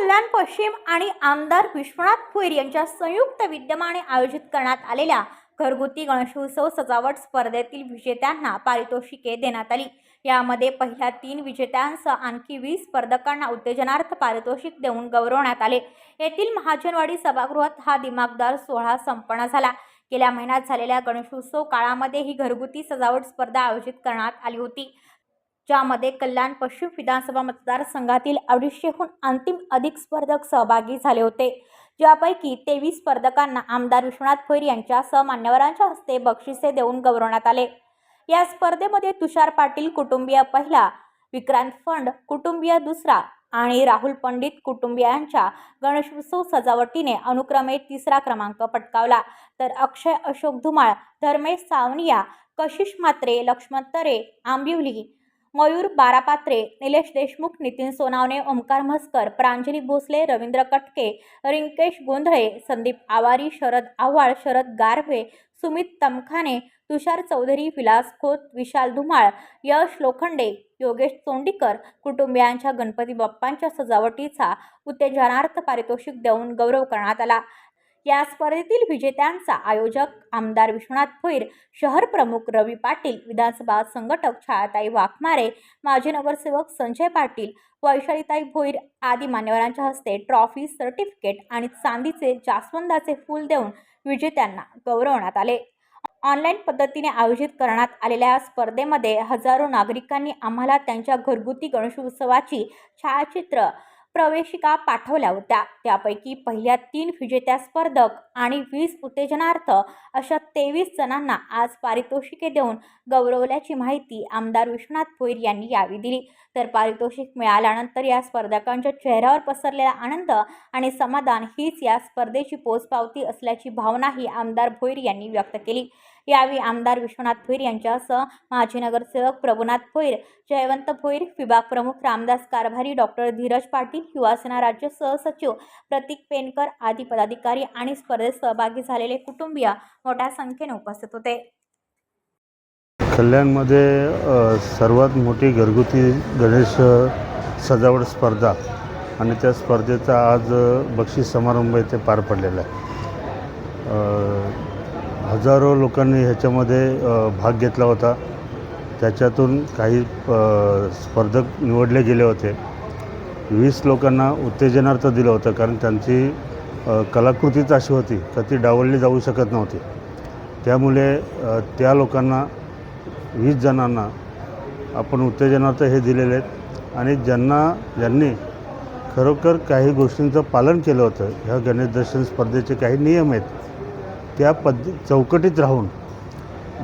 कल्याण पश्चिम आणि आमदार विश्वनाथ भोईर यांच्या संयुक्त विद्यमाने आयोजित करण्यात आलेल्या घरगुती गणेशोत्सव सजावट स्पर्धेतील विजेत्यांना पारितोषिके देण्यात आली. यामध्ये पहिल्या तीन विजेत्यांसह आणखी वीस स्पर्धकांना उत्तेजनार्थ पारितोषिक देऊन गौरवण्यात आले. येथील महाजनवाडी सभागृहात हा दिमागदार सोहळा संपन्न झाला. गेल्या महिन्यात झालेल्या गणेशोत्सव काळामध्ये ही घरगुती सजावट स्पर्धा आयोजित करण्यात आली होती. ज्यामध्ये कल्याण पश्चिम विधानसभा मतदारसंघातील अडीचशेहून अंतिम अधिक स्पर्धक सहभागी झाले होते. ज्यापैकी तेवीस स्पर्धकांना आमदार विश्वनाथ भोईर यांच्यासह मान्यवरांच्या हस्ते बक्षिसे देऊन गौरवण्यात आले. या स्पर्धेमध्ये तुषार पाटील कुटुंबीय पहिला विक्रांत फंड कुटुंबीय दुसरा आणि राहुल पंडित कुटुंबियांच्या गणेशोत्सव सजावटीने अनुक्रमे तिसरा क्रमांक पटकावला. तर अक्षय अशोक धुमाळ धर्मेश सावनिया कशिश म्हात्रे लक्ष्मण तरे आंबिवली मयूर बारापात्रे निलेश देशमुख नितीन सोनावणे ओमकार म्हस्कर प्रांजली भोसले रवींद्र कटके रिंकेश गोंधळे संदीप आवारी शरद आव्हाळ शरद गारवे सुमित तमखाने तुषार चौधरी विलास खोत विशाल धुमाळ यश लोखंडे योगेश चोंडीकर कुटुंबियांच्या गणपती बाप्पांच्या सजावटीचा उत्तेजनार्थ पारितोषिक देऊन गौरव करण्यात आला. या स्पर्धेतील विजेत्यांचा आयोजक आमदार विश्वनाथ भोईर शहर प्रमुख रवी पाटील विधानसभा संघटक छायाताई वाघमारे माजी नगरसेवक संजय पाटील वैशालीताई भोईर आदी मान्यवरांच्या हस्ते ट्रॉफी सर्टिफिकेट आणि चांदीचे जास्वंदाचे फूल देऊन विजेत्यांना गौरवण्यात आले. ऑनलाईन पद्धतीने आयोजित करण्यात आलेल्या या स्पर्धेमध्ये हजारो नागरिकांनी आम्हाला त्यांच्या घरगुती गणेशोत्सवाची छायाचित्र प्रवेशिका पाठवल्या होत्या. त्यापैकी पहिल्या तीन विजेत्या स्पर्धक आणि वीस उत्तेजनार्थ अशा तेवीस जणांना आज पारितोषिके देऊन गौरवल्याची माहिती आमदार विश्वनाथ भोईर यांनी यावेळी दिली. तर पारितोषिक मिळाल्यानंतर या स्पर्धकांच्या चेहऱ्यावर पसरलेला आनंद आणि समाधान हीच या स्पर्धेची पोचपावती असल्याची भावनाही आमदार भोईर यांनी व्यक्त केली. यावेळी आमदार विश्वनाथ भोईर यांच्यासह माजी नगरसेवक प्रभुनाथ भोईर जयवंत भोईर विभाग प्रमुख रामदास कारभारी डॉक्टर धीरज पाटील युवासेना राज्य सहसचिव प्रतीक पेनकर आदी पदाधिकारी आणि स्पर्धेत सहभागी झालेले कुटुंबीय मोठ्या संख्येने उपस्थित होते. कल्याणमध्ये सर्वात मोठी घरगुती गणेश सजावट स्पर्धा आणि त्या स्पर्धेचा आज बक्षीस समारंभ इथे पार पडलेला आहे. हजारो लोकांनी ह्याच्यामध्ये भाग घेतला होता. त्याच्यातून काही स्पर्धक निवडले गेले होते. वीस लोकांना उत्तेजनार्थ दिलं होतं कारण त्यांची कलाकृतीच अशी होती का ती डावलली जाऊ शकत नव्हती. त्यामुळे त्या लोकांना वीस जणांना आपण उत्तेजनार्थ हे दिलेले आहेत. आणि ज्यांना ज्यांनी खरोखर काही गोष्टींचं पालन केलं होतं ह्या गणेश दर्शन स्पर्धेचे काही नियम आहेत त्या पद्ध चौकटीत राहून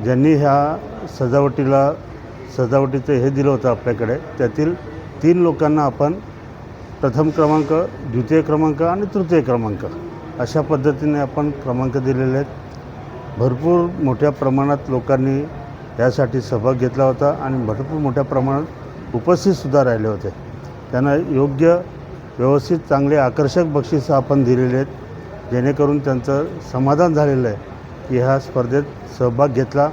ज्यांनी ह्या सजावटीला सजावटीचं हे दिलं होतं आपल्याकडे त्यातील तीन लोकांना आपण प्रथम क्रमांक द्वितीय क्रमांक आणि तृतीय क्रमांक अशा पद्धतीने आपण क्रमांक दिलेले आहेत. भरपूर मोठ्या प्रमाणात लोकांनी यासाठी सहभाग घेतला होता आणि भरपूर मोठ्या प्रमाणात उपस्थितसुद्धा राहिले होते. त्यांना योग्य व्यवस्थित चांगले आकर्षक बक्षीसं आपण दिलेले आहेत. जेणेकरून त्यांचं समाधान झालेलं आहे की ह्या स्पर्धेत सहभाग घेतला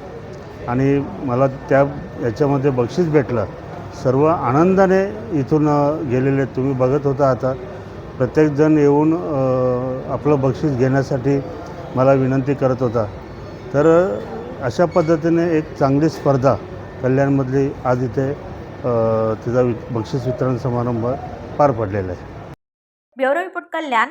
आणि मला त्या याच्यामध्ये बक्षीस भेटलं. सर्व आनंदाने इथून गेलेले आहेत. तुम्ही बघत होता आता. प्रत्येकजण येऊन आपलं बक्षीस घेण्यासाठी मला विनंती करत होता. तर अशा पद्धतीने एक चांगली स्पर्धा कल्याणमधली आज इथे तिचा वि बक्षीस वितरण समारंभ पार पडलेला आहे. Bureau report Kalyan.